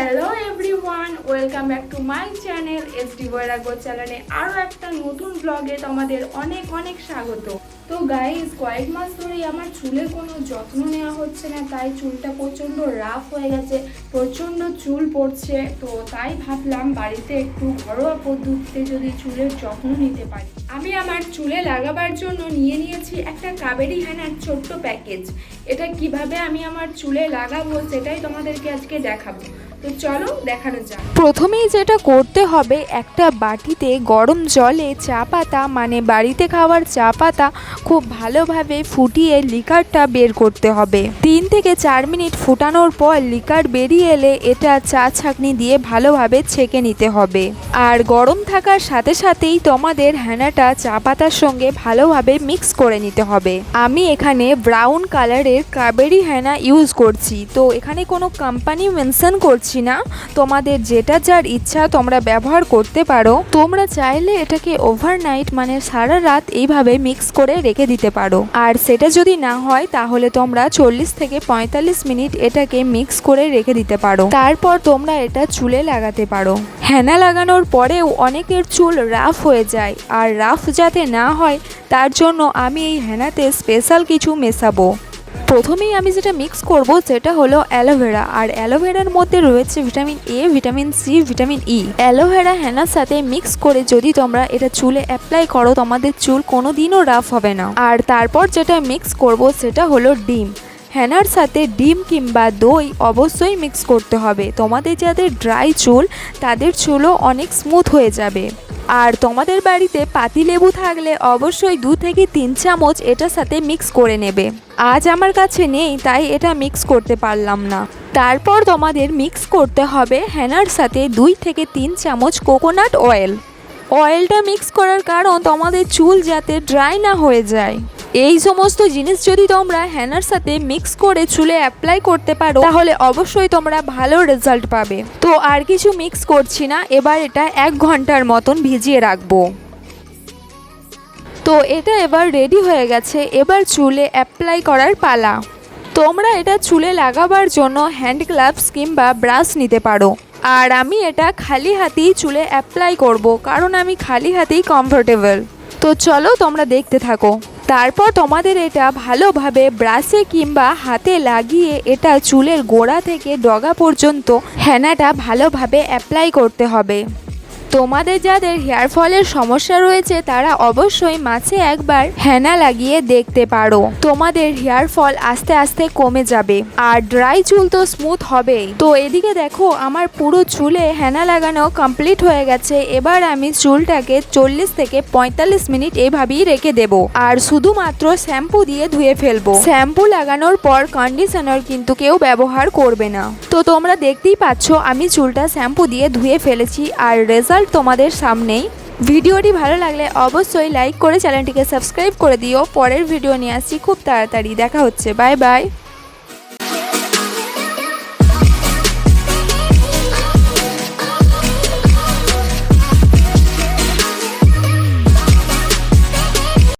Hello everyone welcome back to my channel S D Bairagya চ্যানেলে আরও একটা নতুন ব্লগে তোমাদের অনেক অনেক স্বাগত। তো গাইজ কয়েক মাস ধরেই আমার চুলে কোনো যত্ন নেওয়া হচ্ছে না, তাই চুলটা প্রচণ্ড রাফ হয়ে গেছে, প্রচণ্ড চুল পড়ছে, তো তাই ভাবলাম বাড়িতে একটু ঘরোয়া পদ্ধতিতে যদি চুলের যত্ন নিতে পারি। আমি আমার চুলে লাগাবার জন্য নিয়ে নিয়েছি একটা কাবেরি হ্যানার ছোট্ট প্যাকেজ। এটা কীভাবে আমি আমার চুলে লাগাবো সেটাই তোমাদেরকে আজকে দেখাবো। তো চলো দেখানো যাক। প্রথমেই যেটা করতে হবে, একটা বাটিতে গরম জলে চা পাতা মানে বাড়িতে খাওয়ার চা পাতা, খুব ভালোভাবে ফুটিয়ে লিকারটা বের করতে হবে। থেকে চার মিনিট ফুটানোর পর লিকার বেরিয়ে এলে এটা চা ছাঁকনি দিয়ে ভালোভাবে ছেঁকে নিতে হবে। আর গরম থাকার সাথে সাথেই তোমাদের হ্যানাটা চা পাতার সঙ্গে ভালোভাবে মিক্স করে নিতে হবে। আমি এখানে ব্রাউন কালারের কাবেরি হ্যানা ইউজ করছি। তো এখানে কোনো কোম্পানি মেনশন করছি না। তোমাদের যেটা যার ইচ্ছা তোমরা ব্যবহার করতে পারো। তোমরা চাইলে এটাকে ওভারনাইট মানে সারা রাত এইভাবে মিক্স করে রেখে দিতে পারো। আর সেটা যদি না হয় তাহলে তোমরা চল্লিশ থেকে পঁয়তাল্লিশ মিনিট এটাকে মিক্স করে রেখে দিতে পারো। তারপর তোমরা এটা চুলে লাগাতে পারো। হেনা লাগানোর পরেও অনেকের চুল রাফ হয়ে যায়। আর রাফ যাতে না হয়, তার জন্য আমি এই হেনাতে স্পেশাল কিছু মেশাবো। প্রথমেই আমি যেটা মিক্স করব সেটা হলো অ্যালোভেরা। আর অ্যালোভেরার মধ্যে রয়েছে vitamin A vitamin C vitamin E aloe vera হেনার সাথে মিক্স করে যদি তোমরা এটা চুলে অ্যাপ্লাই করো, তোমাদের চুল কোনো দিনও রাফ হবে না। আর তারপর যেটা মিক্স করব সেটা হলো ডিম। হ্যানার সাথে ডিম কিংবা দই অবশ্যই মিক্স করতে হবে। তোমাদের যাদের ড্রাই চুল, তাদের চুলও অনেক স্মুথ হয়ে যাবে। আর তোমাদের বাড়িতে পাতিলেবু থাকলে অবশ্যই দু থেকে তিন চামচ এটার সাথে মিক্স করে নেবে। আজ আমার কাছে নেই, তাই এটা মিক্স করতে পারলাম না। তারপর তোমাদের মিক্স করতে হবে হ্যানার সাথে দুই থেকে তিন চামচ কোকোনাট অয়েল। অয়েলটা মিক্স করার কারণ তোমাদের চুল যাতে ড্রাই না হয়ে যায়। এই সমস্ত জিনিস যদি তোমরা হ্যানার সাথে মিক্স করে চুলে অ্যাপ্লাই করতে পারো, তাহলে অবশ্যই তোমরা ভালো রেজাল্ট পাবে। তো আর কিছু মিক্স করছি না, এবার এটা এক ঘণ্টার মতন ভিজিয়ে রাখব। তো এটা এবার রেডি হয়ে গেছে, এবার চুলে অ্যাপ্লাই করার পালা। তোমরা এটা চুলে লাগাবার জন্য হ্যান্ড গ্লাভস কিংবা ব্রাশ নিতে পারো। আর আমি এটা খালি হাতেই চুলে অ্যাপ্লাই করব, কারণ আমি খালি হাতেই কমফোর্টেবল তো চলো তোমরা দেখতে থাকো। তারপর তোমাদের এটা ভালোভাবে ব্রাশে কিংবা হাতে লাগিয়ে এটা চুলের গোড়া থেকে ডগা পর্যন্ত হ্যানাটা ভালোভাবে অ্যাপ্লাই করতে হবে। তোমাদের যাদের হেয়ার ফলের সমস্যা রয়েছে, তারা অবশ্যই মাছে একবার হেনা লাগিয়ে দেখতে পারো। তোমাদের হেয়ার ফল আস্তে আস্তে কমে যাবে আর ড্রাই চুল তো স্মুথ হবেই। তো এদিকে দেখো, আমার পুরো চুলে হেনা লাগানো কমপ্লিট হয়ে গেছে। এবার আমি চুলটাকে চল্লিশ থেকে পঁয়তাল্লিশ মিনিট এভাবেই রেখে দেব আর শুধুমাত্র শ্যাম্পু দিয়ে ধুয়ে ফেলব। শ্যাম্পু লাগানোর পর কন্ডিশনার কিন্তু কেউ ব্যবহার করবে না। তো তোমরা দেখতেই পাচ্ছ, আমি চুলটা শ্যাম্পু দিয়ে ধুয়ে ফেলেছি আর রেজাল্ট তোমাদের সামনেই। ভিডিওটি ভালো লাগলে অবশ্যই লাইক করে চ্যানেলটিকে সাবস্ক্রাইব করে দিও। পরের ভিডিও নিয়ে আসছি খুব তাড়াতাড়ি। দেখা হচ্ছে। Bye bye